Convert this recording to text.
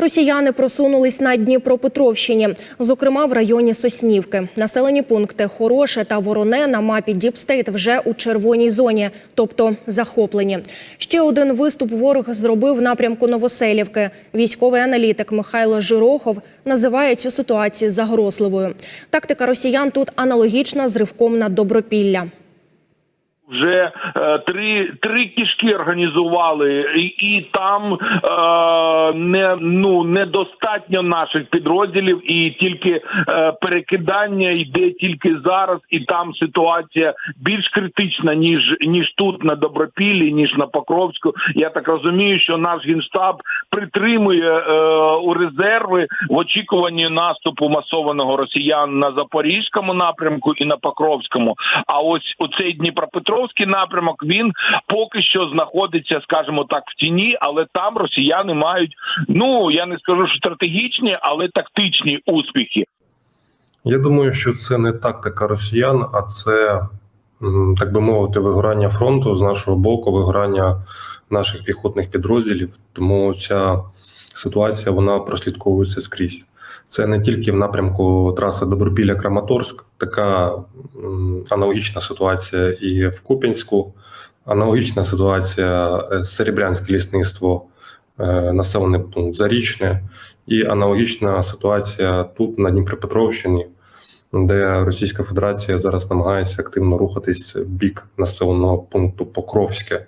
Росіяни просунулись на Дніпропетровщині, зокрема в районі Соснівки. Населені пункти Хороше та Вороне на мапі Діпстейт вже у червоній зоні, тобто захоплені. Ще один виступ ворог зробив в напрямку Новоселівки. Військовий аналітик Михайло Жирохов називає цю ситуацію загрозливою. Тактика росіян тут аналогічна з ривком на Добропілля. Вже е, три три кішки організували, і, і там е, не ну недостатньо наших підрозділів, і тільки е, перекидання йде тільки зараз, і там ситуація більш критична ніж ніж тут на Добропіллі, ніж на Покровську. Я так розумію, що наш генштаб притримує е, у резерви в очікуванні наступу масованого росіян на запорізькому напрямку і на Покровському. А ось оцей Дніпропетровський напрямок він поки що знаходиться, скажімо так, в тіні, але там росіяни мають ну я не скажу, що стратегічні, але тактичні успіхи. Я думаю, що це не тактика росіян, а це, так би мовити, вигорання фронту з нашого боку, вигорання наших піхотних підрозділів. Тому ця ситуація вона прослідковується скрізь. Це не тільки в напрямку траси Добропілля Краматорськ, така аналогічна ситуація і в Куп'янську, аналогічна ситуація е, Серебрянське лісництво, е, населений пункт Зарічне, і аналогічна ситуація тут на Дніпропетровщині, де Російська Федерація зараз намагається активно рухатись в бік населеного пункту Покровське.